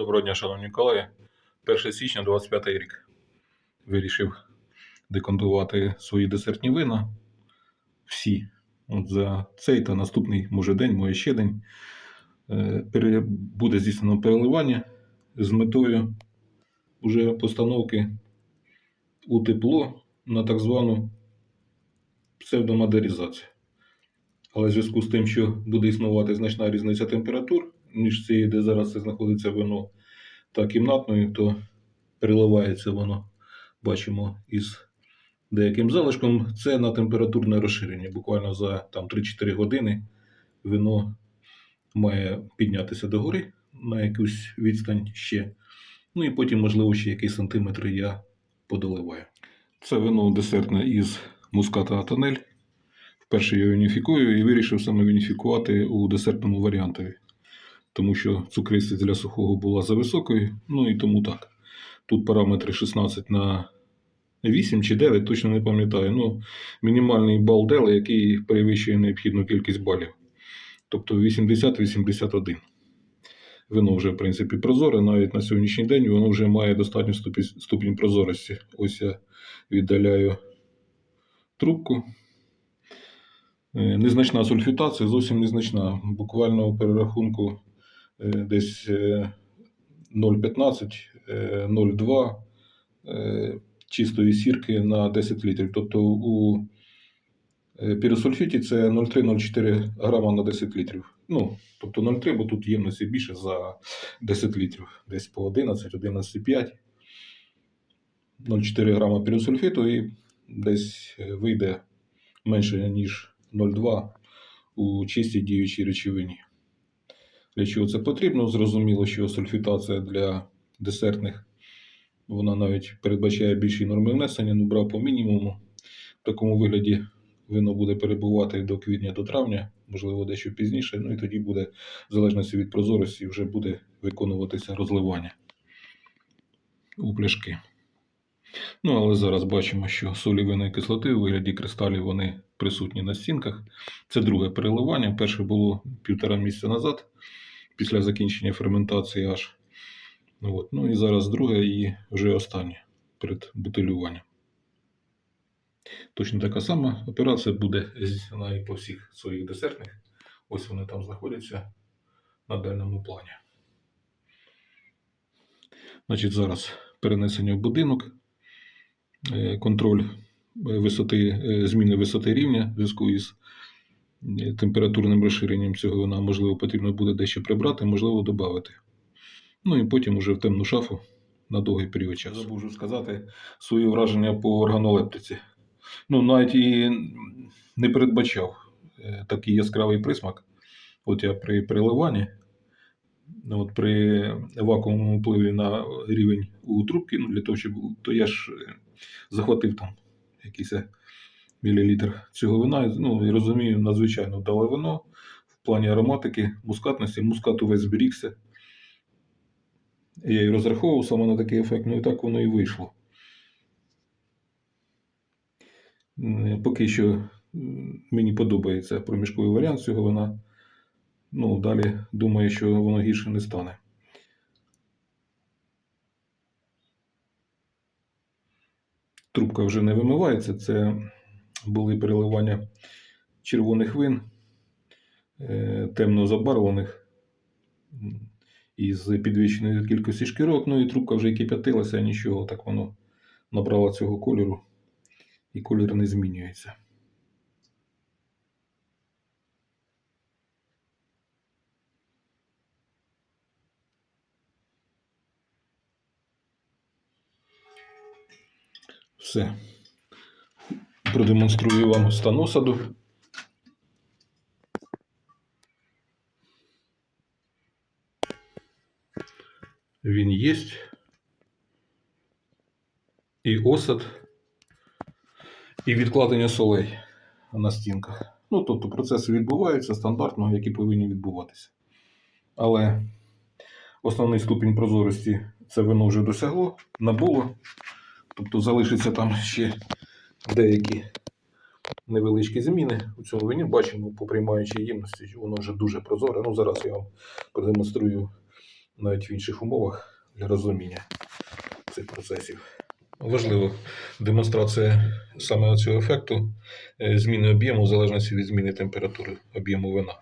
Доброго дня, шановні колеги. 1 січня 25 рік. Вирішив декантувати свої десертні вина. Всі. От за цей та наступний, може, день, може ще день. Е, Буде здійснено переливання з метою уже постановки у тепло на так звану псевдомодернізацію. Але в зв'язку з тим, що буде існувати значна різниця температур між цією, де зараз знаходиться вино, та кімнатною, то переливається воно, бачимо, із деяким залишком. Це на температурне розширення. Буквально за там, 3-4 години вино має піднятися догори на якусь відстань ще. Ну і потім, можливо, ще якісь сантиметри я подоливаю. Це вино десертне із муската Атанель. Вперше я уніфікую і вирішив саме уніфікувати у десертному варіантові. Тому що цукристість для сухого була за високою, ну і тому так. Тут параметри 16 на 8 чи 9, точно не пам'ятаю. Ну, мінімальний бал дела, який перевищує необхідну кількість балів. Тобто 80-81. Вино вже, в принципі, прозоре. Навіть на сьогоднішній день воно вже має достатню ступінь, прозорості. Ось я віддаляю трубку. Е, Незначна сульфітація, зовсім незначна. Буквально у перерахунку десь е, 0,15, е, 0,2 е, чистої сірки на 10 літрів. Тобто у піросульфіті це 0,3-0,4 грама на 10 літрів. Ну, тобто 0,3, бо тут ємності більше за 10 літрів, десь по 11, 11,5. 0,4 грама піросульфіту і десь вийде менше, ніж 0,2 у чистій діючій речовині. Для чого це потрібно? Зрозуміло, що сульфітація для десертних вона навіть передбачає більші норми внесення, ну брав по мінімуму. В такому вигляді вино буде перебувати до квітня до травня, можливо, дещо пізніше. Ну і тоді буде, в залежності від прозорості, вже буде виконуватися розливання у пляшки. Ну, але зараз бачимо, що солі винної кислоти у вигляді кристалів вони присутні на стінках. Це друге переливання. Перше було півтора місяця назад, після закінчення ферментації аж. Ну, от. ну і зараз друге і вже останнє перед бутилюванням. Точно така сама операція буде здійснена і по всіх своїх десертних. Ось вони там знаходяться на дальньому плані. Значить, зараз перенесення в будинок, е, контроль висоти, е, зміни висоти рівня в зв'язку із е, температурним розширенням цього вина, можливо, потрібно буде дещо прибрати, можливо, додати. Ну і потім уже в темну шафу на довгий період часу. Забув сказати свої враження по органолептиці. Ну, навіть і не передбачав е, такий яскравий присмак. От я при переливанні, ну, от при вакуумному впливі на рівень у трубки, ну, для того, щоб то я ж е, захватив там якийсь мілілітр цього вина. Ну, і розумію, надзвичайно вдале вино в плані ароматики, мускатності. Мускат увесь зберігся. Я і розраховував саме на такий ефект, ну і так воно і вийшло. Поки що мені подобається проміжковий варіант цього вина. Ну, далі думаю, що воно гірше не стане. Трубка вже не вимивається. Це були переливання червоних вин, е, темно забарвлених із підвищеною кількості шкірок. Ну і трубка вже кип'ятилася, нічого, так воно набрало цього кольору, і колір не змінюється. Все. Продемонструю вам стан осаду. Він є. І осад, і відкладення солей на стінках. Ну, тобто процеси відбуваються стандартно, які повинні відбуватися. Але основний ступінь прозорості це вино вже досягло, набуло. Тобто залишиться там ще деякі невеличкі зміни у цьому вині. Бачимо по приймаючій ємності, воно вже дуже прозоре. Ну, зараз я вам продемонструю навіть в інших умовах для розуміння цих процесів. Важлива демонстрація саме цього ефекту е, зміни об'єму в залежності від зміни температури об'єму вина.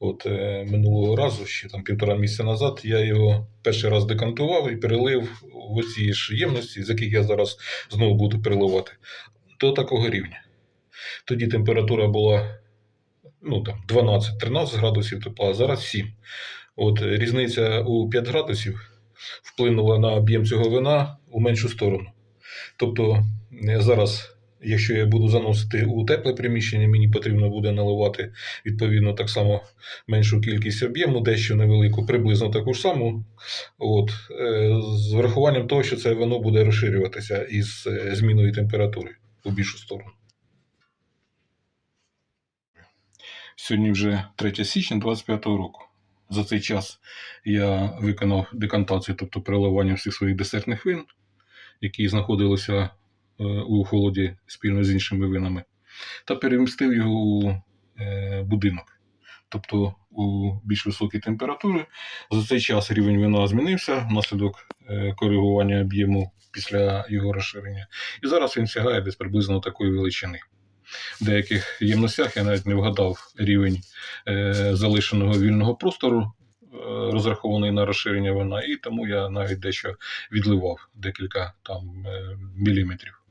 От е, минулого разу, ще там півтора місяця назад, я його перший раз декантував і перелив в оці ж ємності, з яких я зараз знову буду переливати, до такого рівня. Тоді температура була ну, там, 12-13 градусів тепла, а зараз 7. От е, різниця у 5 градусів вплинула на об'єм цього вина у меншу сторону. Тобто е, зараз, якщо я буду заносити у тепле приміщення, мені потрібно буде наливати відповідно так само меншу кількість об'єму, дещо невелику, приблизно таку ж саму. От, е, з врахуванням того, що це вино буде розширюватися із е, зміною температури у більшу сторону. Сьогодні вже 3 січня 2025 року. За цей час я виконав декантацію, тобто переливання всіх своїх десертних вин, які знаходилися у холоді спільно з іншими винами, та перемістив його у е, будинок, тобто у більш високі температури. За цей час рівень вина змінився внаслідок е, коригування об'єму після його розширення. І зараз він сягає десь приблизно такої величини. В деяких ємностях я навіть не вгадав рівень е, залишеного вільного простору, е, розрахований на розширення вина, і тому я навіть дещо відливав декілька там е, міліметрів.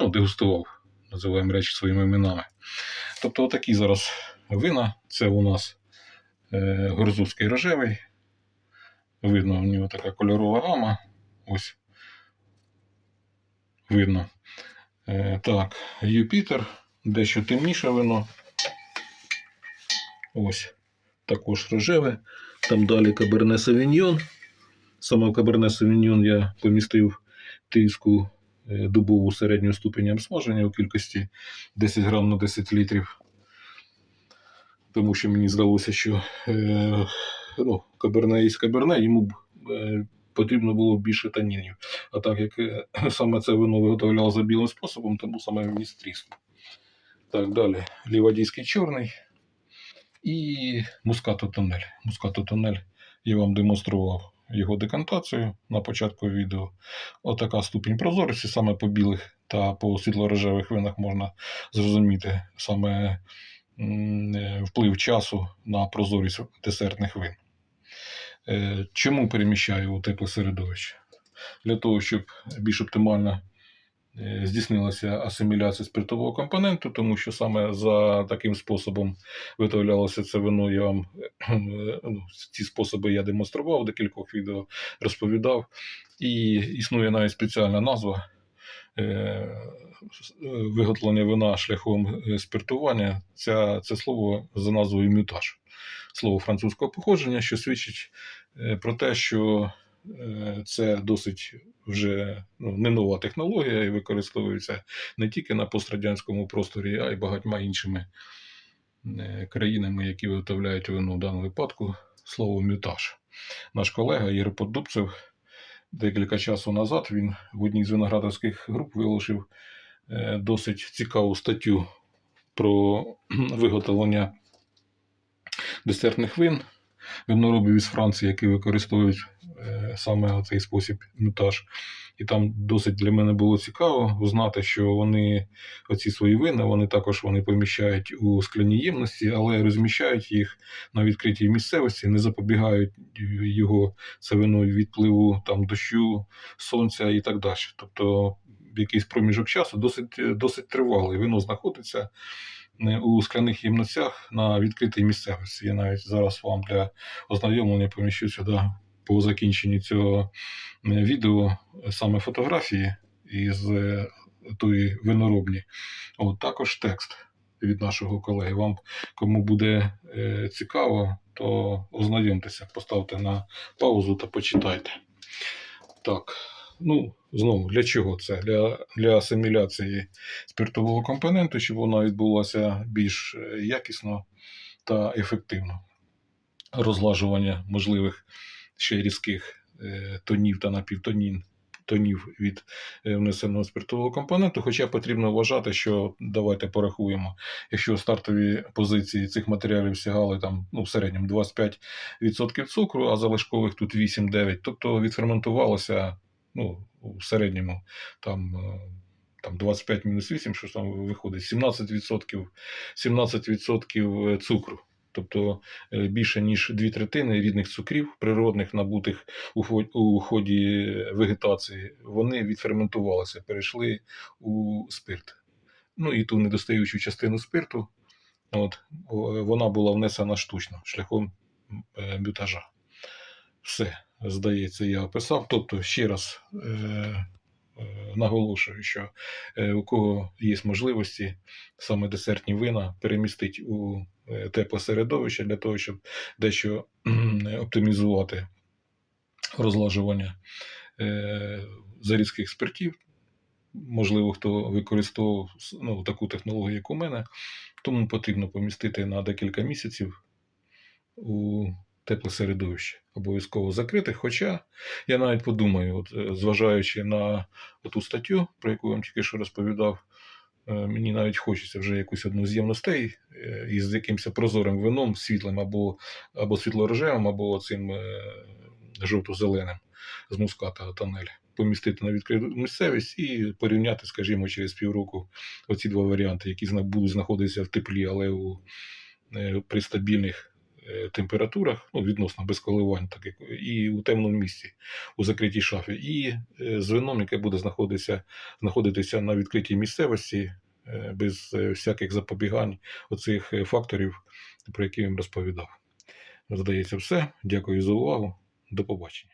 Ну, дегустував, називаємо речі своїми іменами. Тобто, отакі зараз вина. Це у нас е, горзувський рожевий. Видно, в нього така кольорова гама. Ось. Видно. Е, так, Юпітер, дещо темніше вино. Ось. Також рожеве. Там далі Каберне Савіньйон. Саме в Каберне Савіньйон я помістив тиску е, дубову середнього ступеня обсмаження у кількості 10 грам на 10 літрів. Тому що мені здалося, що е, ну, Каберне із Каберне йому б е, потрібно було більше танінів. А так як е, саме це вино виготовляло за білим способом, тому саме вміст тріску. Так, далі. Лівадійський чорний і мускато тонель. Мускато тонель я вам демонстрував його декантацію на початку відео. Отака ступінь прозорості, саме по білих та по світло-рожевих винах можна зрозуміти саме е, вплив часу на прозорість десертних вин. Е, Чому переміщаю у тепле середовище? Для того, щоб більш оптимально здійснилася асиміляція спиртового компоненту, тому що саме за таким способом виготовлялося це вино. Я вам е, ну, ці способи я демонстрував декількох відео, розповідав. І існує навіть спеціальна назва е, виготовлення вина шляхом е, спиртування. Ця, це слово за назвою мютаж. Слово французького походження, що свідчить е, про те, що е, це досить вже ну, не нова технологія і використовується не тільки на пострадянському просторі, а й багатьма іншими е, країнами, які виготовляють вино в даному випадку слово мютаж. Наш колега Ігор Поддубцев декілька часу назад він в одній з виноградарських груп виложив е, досить цікаву статтю про виготовлення десертних вин виноробів із Франції, які використовують е, саме цей спосіб мютаж. І там досить для мене було цікаво узнати, що вони оці свої вина, вони також вони поміщають у скляні ємності, але розміщають їх на відкритій місцевості, не запобігають його це вино від впливу там дощу, сонця і так далі. Тобто якийсь проміжок часу досить, досить тривалий. Вино знаходиться е, у скляних ємностях на відкритій місцевості. Я навіть зараз вам для ознайомлення поміщу сюди по закінченні цього е, відео саме фотографії із е, тої виноробні. От також текст від нашого колеги. Вам кому буде е, цікаво, то ознайомтеся, поставте на паузу та почитайте. Так, ну знову для чого це? Для, для асиміляції спиртового компоненту, щоб вона відбулася більш якісно та ефективно. Розлажування можливих ще різких е, тонів та напівтонін тонів від е, внесеного спиртового компоненту. Хоча потрібно вважати, що давайте порахуємо, якщо стартові позиції цих матеріалів сягали там, ну, в середньому 25% цукру, а залишкових тут 8-9, тобто відферментувалося ну, в середньому там. е, Там 25 мінус 8, що там виходить, 17%, 17% цукру. Тобто е, більше ніж дві третини рідних цукрів, природних, набутих у ході вегетації, вони відферментувалися, перейшли у спирт. Ну і ту недостаючу частину спирту, от, вона була внесена штучно шляхом е, бютажа. Все, здається, я описав. Тобто, ще раз е, наголошую, що е, у кого є можливості саме десертні вина перемістити у е, тепле середовище для того, щоб дещо оптимізувати розлажування е, зарізких спиртів. Можливо, хто використовував ну, таку технологію, як у мене, тому потрібно помістити на декілька місяців у тепле середовище, обов'язково закрите. Хоча я навіть подумаю, от, е, зважаючи на ту статтю, про яку я вам тільки що розповідав, е, мені навіть хочеться вже якусь одну з ємностей е, із якимось прозорим вином, світлим або, або світло-рожевим, або цим жовто-зеленим з муската тонель. Помістити на відкриту місцевість і порівняти, скажімо, через півроку оці два варіанти, які будуть знаходитися в теплі, але у, при стабільних температурах, ну, відносно без коливань, так як і у темному місці, у закритій шафі, і е, з яке буде знаходитися, знаходитися на відкритій місцевості е, без е, всяких запобігань оцих е, факторів, про які вам розповідав. Здається, все. Дякую за увагу. До побачення.